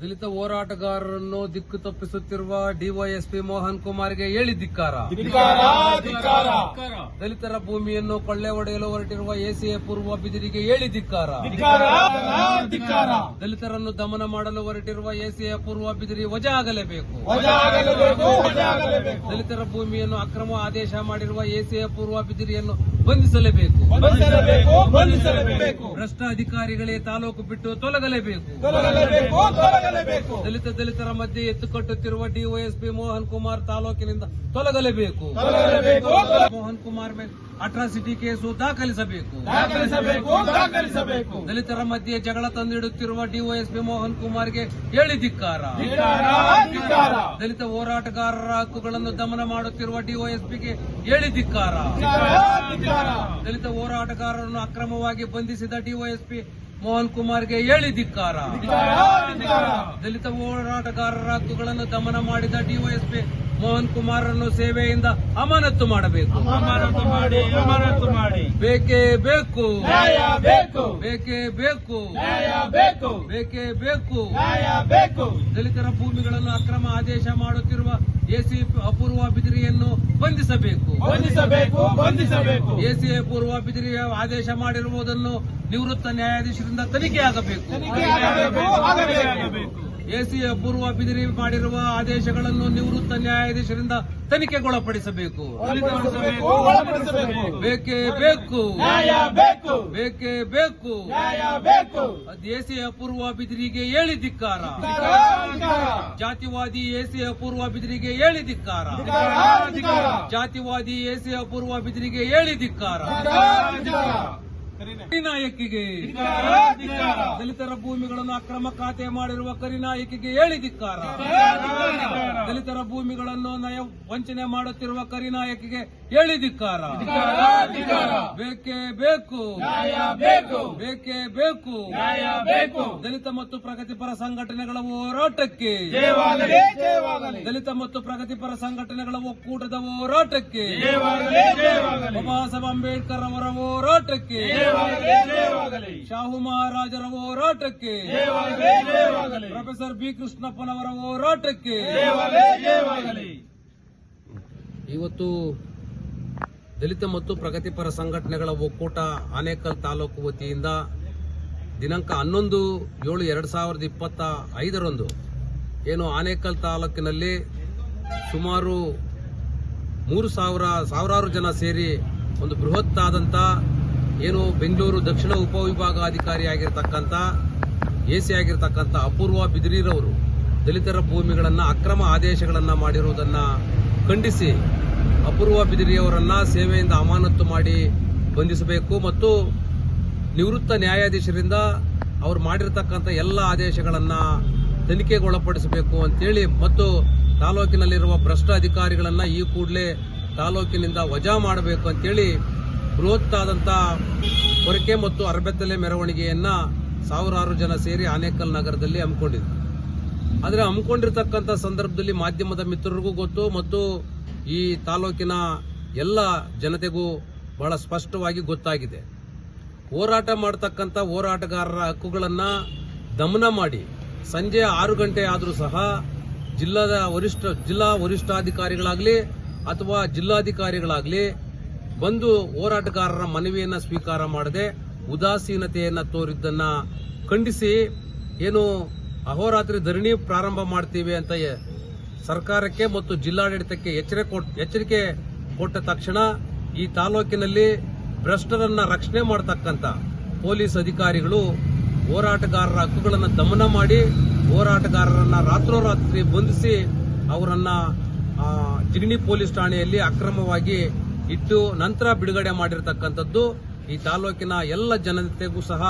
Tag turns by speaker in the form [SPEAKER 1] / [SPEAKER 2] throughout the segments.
[SPEAKER 1] ದಲಿತ ಹೋರಾಟಗಾರರನ್ನು ದಿಕ್ಕು ತಪ್ಪಿಸುತ್ತಿರುವ ಡಿವೈಎಸ್ಪಿ ಮೋಹನ್ ಕುಮಾರ್ಗೆ ಹೇಳಿ ಧಿಕ್ಕಾರ. ದಲಿತರ ಭೂಮಿಯನ್ನು ಕೊಳ್ಳೆ ಹೊಡೆಯಲು ಹೊರಟಿರುವ ಎಸಿಎ ಪೂರ್ವ ಬಿದಿರಿಗೆ ಹೇಳಿ ಧಿಕ್ಕಾರ. ದಲಿತರನ್ನು ದಮನ ಮಾಡಲು ಹೊರಟಿರುವ ಎಸಿಎ ಪೂರ್ವ ಬಿದಿರಿ ವಜಾ ಆಗಲೇಬೇಕು. ದಲಿತರ ಭೂಮಿಯನ್ನು ಅಕ್ರಮ ಆದೇಶ ಮಾಡಿರುವ ಎಸಿಎ ಪೂರ್ವ ಬಿದಿರಿಯನ್ನು ಬಂಧಿಸಲೇಬೇಕು.
[SPEAKER 2] ಬಂಧಿಸಲೇಬೇಕು ಬಂಧಿಸಲೇಬೇಕು.
[SPEAKER 1] ಭ್ರಷ್ಟ ಅಧಿಕಾರಿಗಳೇ ತಾಲೂಕು ಬಿಟ್ಟು ತೊಲಗಲೇಬೇಕು.
[SPEAKER 2] ತೊಲಗಲೇಬೇಕು ತೊಲಗಲೇಬೇಕು.
[SPEAKER 1] ದಲಿತ ದಲಿತರ ಮಧ್ಯೆ ಎತ್ತುಕಟ್ಟುತ್ತಿರುವ ಡಿವೈಎಸ್ಪಿ ಮೋಹನ್ ಕುಮಾರ್ ತಾಲೂಕಿನಿಂದ ತೊಲಗಲೇಬೇಕು. ಮೋಹನ್ ಕುಮಾರ್ ಮೇಲೆ ಅಟ್ರಾಸಿಟಿ ಕೇಸು ದಾಖಲಿಸಬೇಕು.
[SPEAKER 2] ದಾಖಲಿಸಬೇಕು ದಾಖಲಿಸಬೇಕು.
[SPEAKER 1] ದಲಿತರ ಮಧ್ಯೆ ಜಗಳ ತಂದಿಡುತ್ತಿರುವ ಡಿವೈಎಸ್ಪಿ ಮೋಹನ್ ಕುಮಾರ್ಗೆ ಹೇಳಿ ಧಿಕ್ಕಾರ. ದಲಿತ ಹೋರಾಟಗಾರರ ಹಕ್ಕುಗಳನ್ನು ದಮನ ಮಾಡುತ್ತಿರುವ ಡಿವೈಎಸ್ಪಿಗೆ ಹೇಳಿ ಧಿಕ್ಕಾರ. ದಲಿತ ಹೋರಾಟಗಾರರನ್ನು ಅಕ್ರಮವಾಗಿ ಬಂಧಿಸಿದ ಡಿವೈಎಸ್ಪಿ ಮೋಹನ್ ಕುಮಾರ್ಗೆ ಹೇಳಿ ಧಿಕ್ಕಾರ. ದಲಿತ ಹೋರಾಟಗಾರರ ಹಕ್ಕುಗಳನ್ನು ದಮನ ಮಾಡಿದ ಡಿವೈಎಸ್ಪಿ ಮೋಹನ್ ಕುಮಾರನ್ನು ಸೇವೆಯಿಂದ ಅಮಾನತು ಮಾಡಬೇಕು.
[SPEAKER 2] ಅಮಾನತು ಮಾಡಿ ಅಮಾನತು ಮಾಡಿ.
[SPEAKER 1] ಬೇಕೇ ಬೇಕು.
[SPEAKER 2] ನ್ಯಾಯ ಬೇಕು.
[SPEAKER 1] ಬೇಕೇ ಬೇಕು.
[SPEAKER 2] ನ್ಯಾಯ ಬೇಕು.
[SPEAKER 1] ಬೇಕೇ ಬೇಕು.
[SPEAKER 2] ನ್ಯಾಯ ಬೇಕು.
[SPEAKER 1] ದಲಿತರ ಭೂಮಿಗಳನ್ನು ಅಕ್ರಮ ಆದೇಶ ಮಾಡುತ್ತಿರುವ ಎಸಿ ಅಪೂರ್ವ ಬಿದಿರಿಯನ್ನು ಬಂಧಿಸಬೇಕು.
[SPEAKER 2] ಬಂಧಿಸಬೇಕು ಬಂಧಿಸಬೇಕು.
[SPEAKER 1] ಎಸಿ ಅಪೂರ್ವ ಬಿದಿರಿ ಆದೇಶ ಮಾಡಿರುವುದನ್ನು ನಿವೃತ್ತ ನ್ಯಾಯಾಧೀಶರಿಂದ ತನಿಖೆಯಾಗಬೇಕು
[SPEAKER 2] ಆಗಬೇಕು ಆಗಬೇಕು.
[SPEAKER 1] ಎಸಿ ಅಪೂರ್ವ ಬಿದಿರಿ ಮಾಡಿರುವ ಆದೇಶಗಳನ್ನು ನಿವೃತ್ತ ನ್ಯಾಯಾಧೀಶರಿಂದ ತನಿಖೆಗೊಳಪಡಿಸಬೇಕು. ಬೇಕೇ ಬೇಕು.
[SPEAKER 2] ಬೇಕು.
[SPEAKER 1] ಬೇಕೇ ಎಸಿ ಅಪೂರ್ವ ಬಿದಿರಿಗೆ ಹೇಳಿ ಧಿಕ್ಕಾರ.
[SPEAKER 2] ಧಿಕ್ಕಾರ
[SPEAKER 1] ಜಾತಿವಾದಿ ಎಸಿ ಅಪೂರ್ವ ಬಿದಿರಿಗೆ ಹೇಳಿ ಧಿಕ್ಕಾರ.
[SPEAKER 2] ಧಿಕ್ಕಾರ
[SPEAKER 1] ಜಾತಿವಾದಿ ಎಸಿ ಅಪೂರ್ವ ಬಿದಿರಿಗೆ ಹೇಳಿ ಧಿಕ್ಕಾರ
[SPEAKER 2] ಧಿಕ್ಕಾರ.
[SPEAKER 1] ಕರಿನಾಯಕಿಗೆ ದಲಿತರ ಭೂಮಿಗಳನ್ನು ಅಕ್ರಮ ಖಾತೆ ಮಾಡಿರುವ ಕರಿನಾಯಕಿಗೆ ಹೇಳಿ ಧಿಕ್ಕಾರ. ದಲಿತರ ಭೂಮಿಗಳನ್ನು ನಯ ವಂಚನೆ ಮಾಡುತ್ತಿರುವ ಕರಿನಾಯಕಿಗೆ ಹೇಳಿ ಧಿಕ್ಕಾರ. ಬೇಕೇ ಬೇಕು.
[SPEAKER 2] ಬೇಕು.
[SPEAKER 1] ಬೇಕೇ ಬೇಕು.
[SPEAKER 2] ನ್ಯಾಯ ಬೇಕು.
[SPEAKER 1] ದಲಿತ ಮತ್ತು ಪ್ರಗತಿಪರ ಸಂಘಟನೆಗಳ ಹೋರಾಟಕ್ಕೆ. ದಲಿತ ಮತ್ತು ಪ್ರಗತಿಪರ ಸಂಘಟನೆಗಳ ಒಕ್ಕೂಟದ ಹೋರಾಟಕ್ಕೆ. ಬಾಬಾ ಸಾಹೇಬ್ ಅಂಬೇಡ್ಕರ್ ಅವರ ಹೋರಾಟಕ್ಕೆ. ಶಾಹು ಮಹಾರಾಜರ ಹೋರಾಟಕ್ಕೆ. ಪ್ರೊಫೆಸರ್ ಬಿ ಕೃಷ್ಣಪ್ಪನವರ ಹೋರಾಟಕ್ಕೆ. ಇವತ್ತು ದಲಿತ ಮತ್ತು ಪ್ರಗತಿಪರ ಸಂಘಟನೆಗಳ ಒಕ್ಕೂಟ ಆನೇಕಲ್ ತಾಲೂಕು ವತಿಯಿಂದ ದಿನಾಂಕ ಹನ್ನೊಂದು ಏಳು ಎರಡು ಸಾವಿರದ ಇಪ್ಪತ್ತ ಐದರಂದು ಏನು ಆನೇಕಲ್ ತಾಲೂಕಿನಲ್ಲಿ ಸುಮಾರು ಮೂರು ಸಾವಿರ ಸಾವಿರಾರು ಜನ ಸೇರಿ ಒಂದು ಬೃಹತ್ ಆದಂಥ ಏನು ಬೆಂಗಳೂರು ದಕ್ಷಿಣ ಉಪವಿಭಾಗಾಧಿಕಾರಿಯಾಗಿರ್ತಕ್ಕಂಥ ಎ ಸಿ ಆಗಿರ್ತಕ್ಕಂಥ ಅಪೂರ್ವ ಬಿದಿರಿರವರು ದಲಿತರ ಭೂಮಿಗಳನ್ನು ಅಕ್ರಮ ಆದೇಶಗಳನ್ನು ಮಾಡಿರುವುದನ್ನು ಖಂಡಿಸಿ ಅಪೂರ್ವ ಬಿದಿರಿಯವರನ್ನು ಸೇವೆಯಿಂದ ಅಮಾನತ್ತು ಮಾಡಿ ಬಂಧಿಸಬೇಕು ಮತ್ತು ನಿವೃತ್ತ ನ್ಯಾಯಾಧೀಶರಿಂದ ಅವರು ಮಾಡಿರತಕ್ಕಂಥ ಎಲ್ಲ ಆದೇಶಗಳನ್ನು ತನಿಖೆಗೊಳಪಡಿಸಬೇಕು ಅಂತೇಳಿ ಮತ್ತು ತಾಲೂಕಿನಲ್ಲಿರುವ ಭ್ರಷ್ಟ ಅಧಿಕಾರಿಗಳನ್ನು ಈ ಕೂಡಲೇ ತಾಲೂಕಿನಿಂದ ವಜಾ ಮಾಡಬೇಕು ಅಂತೇಳಿ ಬೃಹತ್ತಾದಂಥ ಕೊರಕೆ ಮತ್ತು ಅರಬೆತ್ತಲೆ ಮೆರವಣಿಗೆಯನ್ನ ಸಾವಿರಾರು ಜನ ಸೇರಿ ಆನೇಕಲ್ ನಗರದಲ್ಲಿ ಹಮ್ಮಿಕೊಂಡಿದ್ರು. ಆದರೆ ಹಮ್ಮಿಕೊಂಡಿರ್ತಕ್ಕಂಥ ಸಂದರ್ಭದಲ್ಲಿ ಮಾಧ್ಯಮದ ಮಿತ್ರರಿಗೂ ಗೊತ್ತು ಮತ್ತು ಈ ತಾಲೂಕಿನ ಎಲ್ಲ ಜನತೆಗೂ ಬಹಳ ಸ್ಪಷ್ಟವಾಗಿ ಗೊತ್ತಾಗಿದೆ. ಹೋರಾಟ ಮಾಡತಕ್ಕಂಥ ಹೋರಾಟಗಾರರ ಹಕ್ಕುಗಳನ್ನ ದಮನ ಮಾಡಿ ಸಂಜೆ ಆರು ಗಂಟೆ ಆದರೂ ಸಹ ಜಿಲ್ಲಾದ ವರಿಷ್ಠ, ಜಿಲ್ಲಾ ವರಿಷ್ಠಾಧಿಕಾರಿಗಳಾಗಲಿ ಅಥವಾ ಜಿಲ್ಲಾಧಿಕಾರಿಗಳಾಗಲಿ ಬಂದು ಹೋರಾಟಗಾರರ ಮನವಿಯನ್ನು ಸ್ವೀಕಾರ ಮಾಡದೆ ಉದಾಸೀನತೆಯನ್ನು ತೋರಿದ್ದನ್ನು ಖಂಡಿಸಿ ಏನು ಅಹೋರಾತ್ರಿ ಧರಣಿ ಪ್ರಾರಂಭ ಮಾಡ್ತೀವಿ ಅಂತ ಸರ್ಕಾರಕ್ಕೆ ಮತ್ತು ಜಿಲ್ಲಾಡಳಿತಕ್ಕೆ ಎಚ್ಚರಿಕೆ ಎಚ್ಚರಿಕೆ ಕೊಟ್ಟ ತಕ್ಷಣ ಈ ತಾಲೂಕಿನಲ್ಲಿ ಭ್ರಷ್ಟರನ್ನ ರಕ್ಷಣೆ ಮಾಡತಕ್ಕಂತ ಪೊಲೀಸ್ ಅಧಿಕಾರಿಗಳು ಹೋರಾಟಗಾರರ ಹಕ್ಕುಗಳನ್ನು ದಮನ ಮಾಡಿ ಹೋರಾಟಗಾರರನ್ನ ರಾತ್ರೋರಾತ್ರಿ ಬಂಧಿಸಿ ಅವರನ್ನ ಜಿಗಣಿ ಪೊಲೀಸ್ ಠಾಣೆಯಲ್ಲಿ ಅಕ್ರಮವಾಗಿ ಇಟ್ಟು ನಂತರ ಬಿಡುಗಡೆ ಮಾಡಿರ್ತಕ್ಕಂಥದ್ದು ಈ ತಾಲೂಕಿನ ಎಲ್ಲ ಜನತೆಗೂ ಸಹ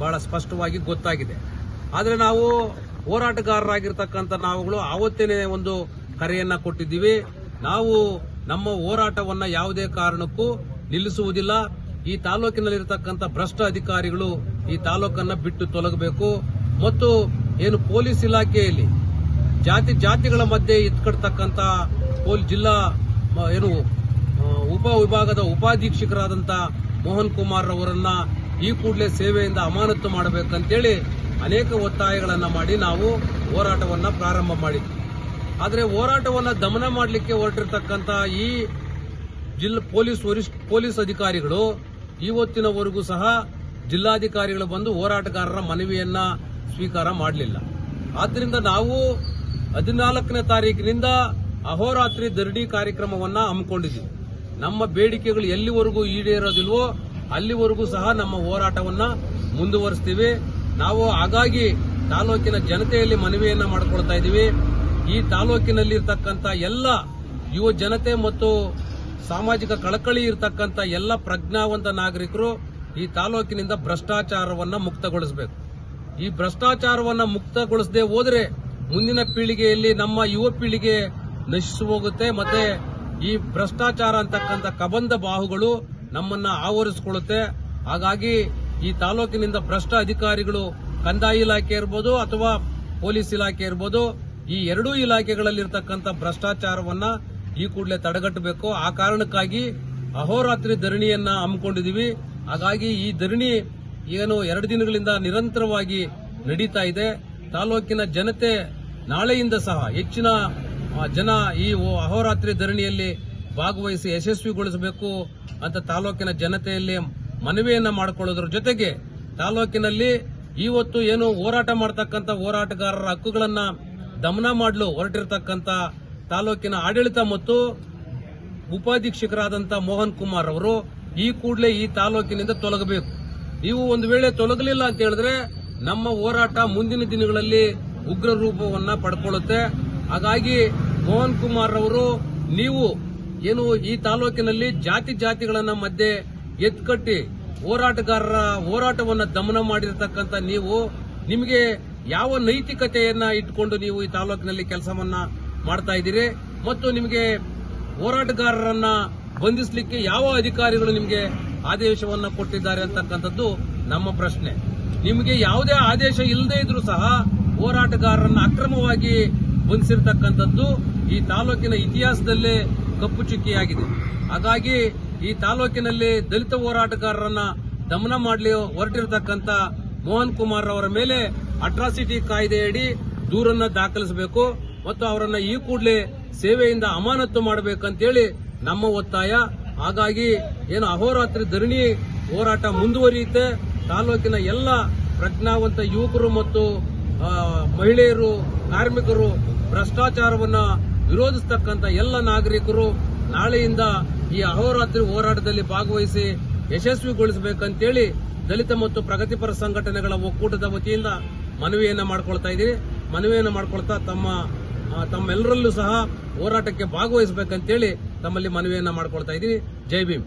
[SPEAKER 1] ಬಹಳ ಸ್ಪಷ್ಟವಾಗಿ ಗೊತ್ತಾಗಿದೆ. ಆದರೆ ನಾವು ಹೋರಾಟಗಾರರಾಗಿರ್ತಕ್ಕಂಥ ನಾವುಗಳು ಆವತ್ತೇನೆ ಒಂದು ಕರೆಯನ್ನ ಕೊಟ್ಟಿದ್ದೀವಿ. ನಾವು ನಮ್ಮ ಹೋರಾಟವನ್ನ ಯಾವುದೇ ಕಾರಣಕ್ಕೂ ನಿಲ್ಲಿಸುವುದಿಲ್ಲ. ಈ ತಾಲೂಕಿನಲ್ಲಿರತಕ್ಕಂಥ ಭ್ರಷ್ಟ ಅಧಿಕಾರಿಗಳು ಈ ತಾಲೂಕನ್ನು ಬಿಟ್ಟು ತೊಲಗಬೇಕು. ಮತ್ತು ಏನು ಪೊಲೀಸ್ ಇಲಾಖೆಯಲ್ಲಿ ಜಾತಿ ಜಾತಿಗಳ ಮಧ್ಯೆ ಎತ್ಕಡ್ತಕ್ಕಂಥ ಪೊಲೀಸ್ ಜಿಲ್ಲಾ ಏನು ಆ, ಉಪ ವಿಭಾಗದ ಉಪಾಧೀಕ್ಷಕರಾದಂಥ ಮೋಹನ್ ಕುಮಾರ್ ಅವರನ್ನ ಈ ಕೂಡಲೇ ಸೇವೆಯಿಂದ ಅಮಾನತು ಮಾಡಬೇಕಂತೇಳಿ ಅನೇಕ ಒತ್ತಾಯಗಳನ್ನು ಮಾಡಿ ನಾವು ಹೋರಾಟವನ್ನು ಪ್ರಾರಂಭ ಮಾಡಿದ್ವಿ. ಆದರೆ ಹೋರಾಟವನ್ನು ದಮನ ಮಾಡಲಿಕ್ಕೆ ಹೊರಟಿರ್ತಕ್ಕಂಥ ಈ ಜಿಲ್ಲಾ ಪೊಲೀಸ್ ವರಿಷ್ಠ ಪೊಲೀಸ್ ಅಧಿಕಾರಿಗಳು ಇವತ್ತಿನವರೆಗೂ ಸಹ ಜಿಲ್ಲಾಧಿಕಾರಿಗಳು ಬಂದು ಹೋರಾಟಗಾರರ ಮನವಿಯನ್ನ ಸ್ವೀಕಾರ ಮಾಡಲಿಲ್ಲ. ಆದ್ದರಿಂದ ನಾವು ಹದಿನಾಲ್ಕನೇ ತಾರೀಕಿನಿಂದ ಅಹೋರಾತ್ರಿ ಧರಣಿ ಕಾರ್ಯಕ್ರಮವನ್ನ ಹಮ್ಮಿಕೊಂಡಿದ್ದೀವಿ. ನಮ್ಮ ಬೇಡಿಕೆಗಳು ಎಲ್ಲಿವರೆಗೂ ಈಡೇರೋದಿಲ್ವೋ ಅಲ್ಲಿವರೆಗೂ ಸಹ ನಮ್ಮ ಹೋರಾಟವನ್ನ ಮುಂದುವರಿಸ್ತೀವಿ. ನಾವು ಹಾಗಾಗಿ ತಾಲೂಕಿನ ಜನತೆಯಲ್ಲಿ ಮನವಿಯನ್ನ ಮಾಡಿಕೊಳ್ತಾ ಇದ್ದೀವಿ. ಈ ತಾಲೂಕಿನಲ್ಲಿ ಇರತಕ್ಕಂತ ಎಲ್ಲ ಯುವ ಜನತೆ ಮತ್ತು ಸಾಮಾಜಿಕ ಕಳಕಳಿ ಇರತಕ್ಕಂಥ ಎಲ್ಲ ಪ್ರಜ್ಞಾವಂತ ನಾಗರಿಕರು ಈ ತಾಲೂಕಿನಿಂದ ಭ್ರಷ್ಟಾಚಾರವನ್ನ ಮುಕ್ತಗೊಳಿಸಬೇಕು. ಈ ಭ್ರಷ್ಟಾಚಾರವನ್ನ ಮುಕ್ತಗೊಳಿಸದೆ ಹೋದರೆ ಮುಂದಿನ ಪೀಳಿಗೆಯಲ್ಲಿ ನಮ್ಮ ಯುವ ಪೀಳಿಗೆ ನಶಿಸಿ ಹೋಗುತ್ತೆ, ಮತ್ತೆ ಈ ಭ್ರಷ್ಟಾಚಾರ ಅಂತಕ್ಕಂಥ ಕಬಂಧ ಬಾಹುಗಳು ನಮ್ಮನ್ನ ಆವರಿಸಿಕೊಳ್ಳುತ್ತೆ. ಹಾಗಾಗಿ ಈ ತಾಲೂಕಿನಿಂದ ಭ್ರಷ್ಟ ಅಧಿಕಾರಿಗಳು ಕಂದಾಯ ಇಲಾಖೆ ಇರ್ಬೋದು ಅಥವಾ ಪೊಲೀಸ್ ಇಲಾಖೆ ಇರ್ಬೋದು, ಈ ಎರಡೂ ಇಲಾಖೆಗಳಲ್ಲಿರ್ತಕ್ಕಂಥ ಭ್ರಷ್ಟಾಚಾರವನ್ನ ಈ ಕೂಡಲೇ ತಡೆಗಟ್ಟಬೇಕು. ಆ ಕಾರಣಕ್ಕಾಗಿ ಅಹೋರಾತ್ರಿ ಧರಣಿಯನ್ನ ಹಮ್ಮಿಕೊಂಡಿದೀವಿ. ಹಾಗಾಗಿ ಈ ಧರಣಿ ಏನು ಎರಡು ದಿನಗಳಿಂದ ನಿರಂತರವಾಗಿ ನಡೀತಾ ಇದೆ. ತಾಲೂಕಿನ ಜನತೆ ನಾಳೆಯಿಂದ ಸಹ ಹೆಚ್ಚಿನ ಜನ ಈ ಅಹೋರಾತ್ರಿ ಧರಣಿಯಲ್ಲಿ ಭಾಗವಹಿಸಿ ಯಶಸ್ವಿಗೊಳಿಸಬೇಕು ಅಂತ ತಾಲೂಕಿನ ಜನತೆಯಲ್ಲಿ ಮನವಿಯನ್ನ ಮಾಡಿಕೊಳ್ಳೋದ್ರ ಜೊತೆಗೆ ತಾಲೂಕಿನಲ್ಲಿ ಇವತ್ತು ಏನು ಹೋರಾಟ ಮಾಡತಕ್ಕಂಥ ಹೋರಾಟಗಾರರ ಹಕ್ಕುಗಳನ್ನ ದಮನ ಮಾಡಲು ಹೊರಟಿರತಕ್ಕಂಥ ತಾಲೂಕಿನ ಆಡಳಿತ ಮತ್ತು ಉಪಾಧೀಕ್ಷಕರಾದಂಥ ಮೋಹನ್ ಕುಮಾರ್ ಅವರು ಈ ಕೂಡಲೇ ಈ ತಾಲೂಕಿನಿಂದ ತೊಲಗಬೇಕು. ನೀವು ಒಂದು ವೇಳೆ ತೊಲಗಲಿಲ್ಲ ಅಂತ ಹೇಳಿದ್ರೆ ನಮ್ಮ ಹೋರಾಟ ಮುಂದಿನ ದಿನಗಳಲ್ಲಿ ಉಗ್ರ ರೂಪವನ್ನ ಪಡ್ಕೊಳ್ಳುತ್ತೆ. ಹಾಗಾಗಿ ಮೋಹನ್ ಕುಮಾರ್ ಅವರು ನೀವು ಏನು ಈ ತಾಲೂಕಿನಲ್ಲಿ ಜಾತಿ ಜಾತಿಗಳನ್ನ ಮಧ್ಯೆ ಎತ್ಕಟ್ಟಿ ಹೋರಾಟಗಾರರ ಹೋರಾಟವನ್ನ ದಮನ ಮಾಡಿರ್ತಕ್ಕಂಥ ನೀವು, ನಿಮಗೆ ಯಾವ ನೈತಿಕತೆಯನ್ನ ಇಟ್ಕೊಂಡು ನೀವು ಈ ತಾಲೂಕಿನಲ್ಲಿ ಕೆಲಸವನ್ನ ಮಾಡ್ತಾ ಇದ್ದೀರಿ? ಮತ್ತು ನಿಮಗೆ ಹೋರಾಟಗಾರರನ್ನ ಬಂಧಿಸಲಿಕ್ಕೆ ಯಾವ ಅಧಿಕಾರಿಗಳು ನಿಮಗೆ ಆದೇಶವನ್ನ ಕೊಟ್ಟಿದ್ದಾರೆ ಅಂತಕ್ಕಂಥದ್ದು ನಮ್ಮ ಪ್ರಶ್ನೆ. ನಿಮಗೆ ಯಾವುದೇ ಆದೇಶ ಇಲ್ಲದೇ ಇದ್ರೂ ಸಹ ಹೋರಾಟಗಾರರನ್ನ ಅಕ್ರಮವಾಗಿ ಬಂಧಿಸಿರ್ತಕ್ಕಂಥದ್ದು ಈ ತಾಲೂಕಿನ ಇತಿಹಾಸದಲ್ಲೇ ಕಪ್ಪು ಚುಕ್ಕಿಯಾಗಿದೆ. ಹಾಗಾಗಿ ಈ ತಾಲೂಕಿನಲ್ಲಿ ದಲಿತ ಹೋರಾಟಗಾರರನ್ನ ದಮನ ಮಾಡಲಿ ಹೊರಟಿರತಕ್ಕಂತ ಮೋಹನ್ ಕುಮಾರ್ ಅವರ ಮೇಲೆ ಅಟ್ರಾಸಿಟಿ ಕಾಯ್ದೆಯಡಿ ದೂರನ್ನ ದಾಖಲಿಸಬೇಕು ಮತ್ತು ಅವರನ್ನ ಈ ಕೂಡಲೇ ಸೇವೆಯಿಂದ ಅಮಾನತು ಮಾಡಬೇಕಂತೇಳಿ ನಮ್ಮ ಒತ್ತಾಯ. ಹಾಗಾಗಿ ಏನು ಅಹೋರಾತ್ರಿ ಧರಣಿ ಹೋರಾಟ ಮುಂದುವರಿಯುತ್ತೆ. ತಾಲೂಕಿನ ಎಲ್ಲ ಪ್ರಜ್ಞಾವಂತ ಯುವಕರು ಮತ್ತು ಮಹಿಳೆಯರು, ಕಾರ್ಮಿಕರು ಭ್ರಷ್ಟಾಚಾರವನ್ನ ವಿರೋಧಿಸ್ತಕ್ಕಂಥ ಎಲ್ಲ ನಾಗರಿಕರು ನಾಳೆಯಿಂದ ಈ ಅಹೋರಾತ್ರಿ ಹೋರಾಟದಲ್ಲಿ ಭಾಗವಹಿಸಿ ಯಶಸ್ವಿಗೊಳಿಸಬೇಕಂತೇಳಿ ದಲಿತ ಮತ್ತು ಪ್ರಗತಿಪರ ಸಂಘಟನೆಗಳ ಒಕ್ಕೂಟದ ವತಿಯಿಂದ ಮನವಿಯನ್ನ ಮಾಡಿಕೊಳ್ತಾ ಇದ್ದೀವಿ ಮನವಿಯನ್ನ ಮಾಡಿಕೊಳ್ತಾ ತಮ್ಮ ತಮ್ಮೆಲ್ಲರಲ್ಲೂ ಸಹ ಹೋರಾಟಕ್ಕೆ ಭಾಗವಹಿಸಬೇಕಂತೇಳಿ ತಮ್ಮಲ್ಲಿ ಮನವಿಯನ್ನ ಮಾಡ್ಕೊಳ್ತಾ ಇದ್ದೀವಿ ಜೈ ಭೀಮ್.